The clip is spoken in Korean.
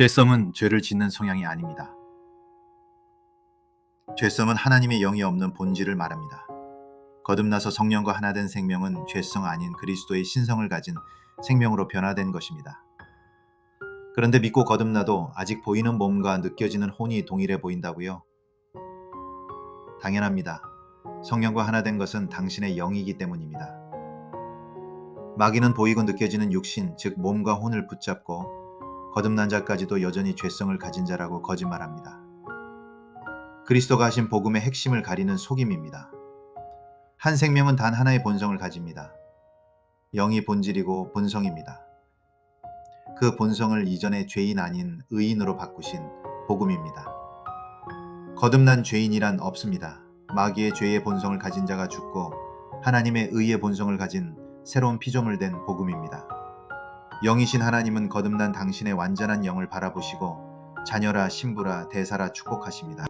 죄성은 죄를 짓는 성향이 아닙니다. 죄성은 하나님의 영이 없는 본질을 말합니다. 거듭나서 성령과 하나 된 생명은 죄성 아닌 그리스도의 신성을 가진 생명으로 변화된 것입니다. 그런데 믿고 거듭나도 아직 보이는 몸과 느껴지는 혼이 동일해 보인다고요? 당연합니다. 성령과 하나 된 것은 당신의 영이기 때문입니다. 마귀는 보이고 느껴지는 육신, 즉 몸과 혼을 붙잡고 거듭난 자까지도 여전히 죄성을 가진 자라고 거짓말합니다. 그리스도가 하신 복음의 핵심을 가리는 속임입니다. 한 생명은 단 하나의 본성을 가집니다. 영이 본질이고 본성입니다. 그 본성을 이전의 죄인 아닌 의인으로 바꾸신 복음입니다. 거듭난 죄인이란 없습니다. 마귀의 죄의 본성을 가진 자가 죽고 하나님의 의의 본성을 가진 새로운 피조물 된 복음입니다. 영이신 하나님은 거듭난 당신의 완전한 영을 바라보시고 자녀라 신부라 대사라 축복하십니다.